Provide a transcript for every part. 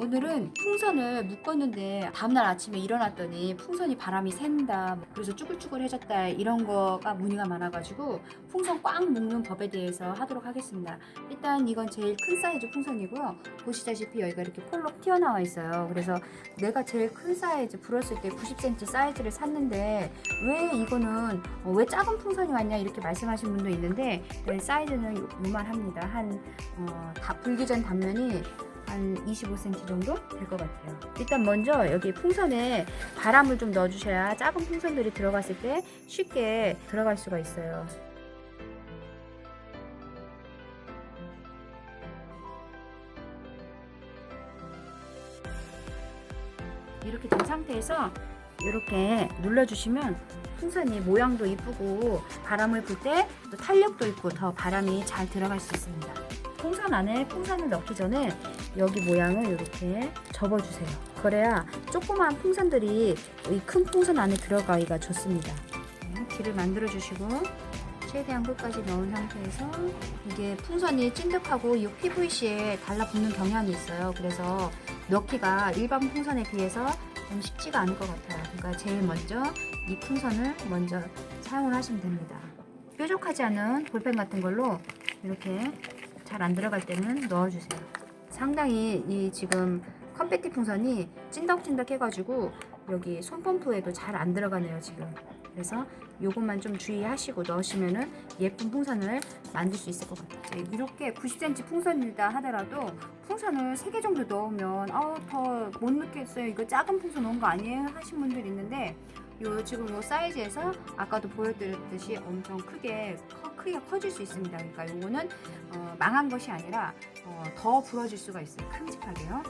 오늘은 풍선을 묶었는데 다음날 아침에 일어났더니 풍선이 바람이 샌다. 그래서 쭈글쭈글해졌다. 이런 거가 문의가 많아가지고 풍선 꽉 묶는 법에 대해서 하도록 하겠습니다. 일단 이건 제일 큰 사이즈 풍선이고요. 보시다시피 여기가 이렇게 폴록 튀어나와 있어요. 그래서 내가 제일 큰 사이즈 불었을 때 90cm 사이즈를 샀는데 왜 이거는 어, 왜 작은 풍선이 왔냐 이렇게 말씀하신 분도 있는데 네, 사이즈는 요- 요만합니다. 한 어, 다 불기 전 단면이 한 25cm 정도 될 것 같아요. 일단 먼저 여기 풍선에 바람을 좀 넣어주셔야 작은 풍선들이 들어갔을 때 쉽게 들어갈 수가 있어요. 이렇게 된 상태에서 이렇게 눌러주시면 풍선이 모양도 이쁘고 바람을 불 때 또 탄력도 있고 더 바람이 잘 들어갈 수 있습니다. 풍선 안에 풍선을 넣기 전에 여기 모양을 이렇게 접어주세요. 그래야 조그마한 풍선들이 이 큰 풍선 안에 들어가기가 좋습니다. 네, 길을 만들어 주시고 최대한 끝까지 넣은 상태에서 이게 풍선이 찐득하고 이 PVC에 달라붙는 경향이 있어요. 그래서 넣기가 일반 풍선에 비해서 좀 쉽지가 않을 것 같아요. 그러니까 제일 먼저 이 풍선을 먼저 사용을 하시면 됩니다. 뾰족하지 않은 볼펜 같은 걸로 이렇게 잘 안 들어갈 때는 넣어주세요. 상당히 이 지금 컴패티 풍선이 찐덕찐덕 해가지고 여기 손펌프에도 잘 안 들어가네요 지금. 그래서 요것만 좀 주의하시고 넣으시면은 예쁜 풍선을 만들 수 있을 것 같아요. 네, 이렇게 90cm 풍선이다 하더라도 풍선을 3개 정도 넣으면 아우 더 못 넣겠어요. 이거 작은 풍선 넣은 거 아니에요? 하신 분들 있는데 요 지금 요 사이즈에서 아까도 보여드렸듯이 엄청 크게 커, 크게 커질 수 있습니다. 그러니까 요거는 어, 망한 것이 아니라 어, 더 부러질 수가 있어요. 큼직하게요.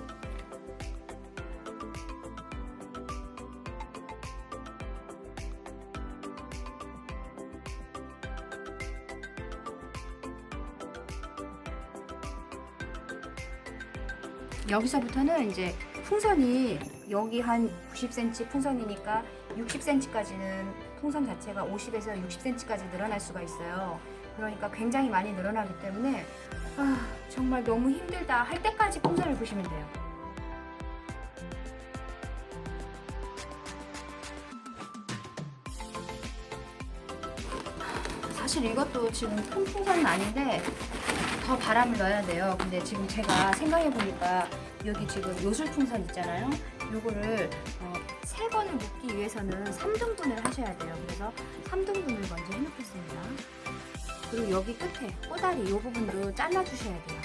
여기서부터는 이제 풍선이 여기 한 90cm 풍선이니까 60cm까지는 풍선 자체가 50에서 60cm까지 늘어날 수가 있어요. 그러니까 굉장히 많이 늘어나기 때문에 아, 정말 너무 힘들다 할 때까지 풍선을 보시면 돼요. 사실 이것도 지금 큰 풍선은 아닌데 더 바람을 넣어야 돼요. 근데 지금 제가 생각해 보니까 여기 지금 요술풍선 있잖아요. 요거를 어, 세 번을 묶기 위해서는 3등분을 하셔야 돼요. 그래서 3등분을 먼저 해놓겠습니다. 그리고 여기 끝에 꼬다리 이 부분도 잘라 주셔야 돼요.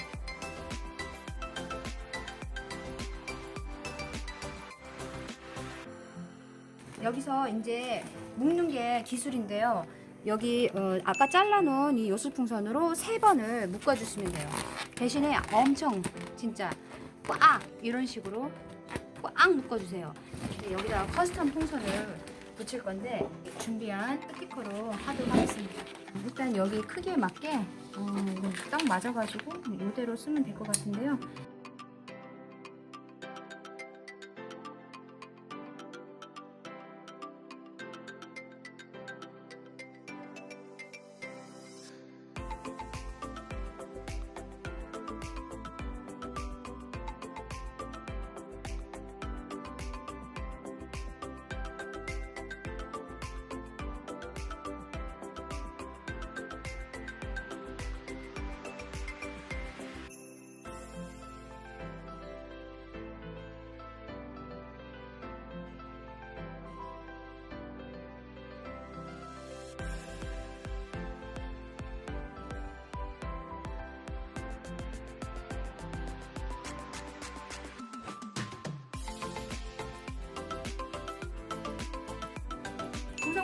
여기서 이제 묶는 게 기술인데요. 여기 어, 아까 잘라놓은 이 요술풍선으로 세 번을 묶어주시면 돼요. 대신에 엄청 진짜 꽉 이런 식으로 꽉 묶어주세요. 근데 여기다가 커스텀 풍선을 붙일 건데 준비한 스티커로 하도록 하겠습니다. 일단 여기 크기에 맞게 어, 딱 맞아가지고 이대로 쓰면 될 것 같은데요.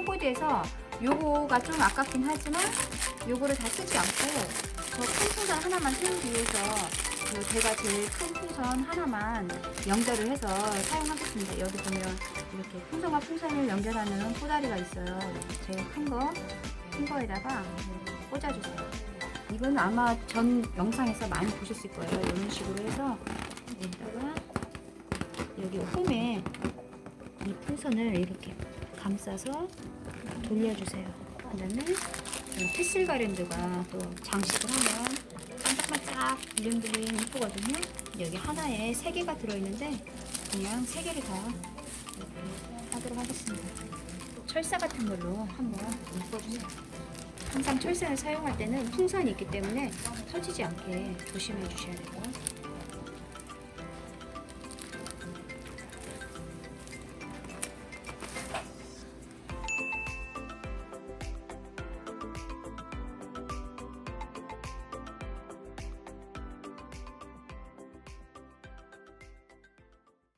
꽂이에서 요거가 좀 아깝긴 하지만 요거를 다 쓰지 않고 저 큰 풍선 하나만 세우기 위해서 그 제가 제일 큰 풍선 하나만 연결을 해서 사용하겠습니다. 여기 보면 이렇게 풍선과 풍선을 연결하는 꼬다리가 있어요. 제일 큰 거, 큰 거에다가 꽂아주세요. 이건 아마 전 영상에서 많이 보셨을 거예요. 이런 식으로 해서 여기다가 여기 홈에 이 풍선을 이렇게 감싸서 돌려주세요. 그 다음에 테슬 가랜드가 또 장식을 하면 반짝반짝 블링블링 이쁘거든요. 여기 하나에 세 개가 들어있는데 그냥 세 개를 다 하도록 하겠습니다. 철사 같은 걸로 한번 묶어주세요. 항상 철사를 사용할 때는 풍선이 있기 때문에 터지지 않게 조심해 주셔야 되고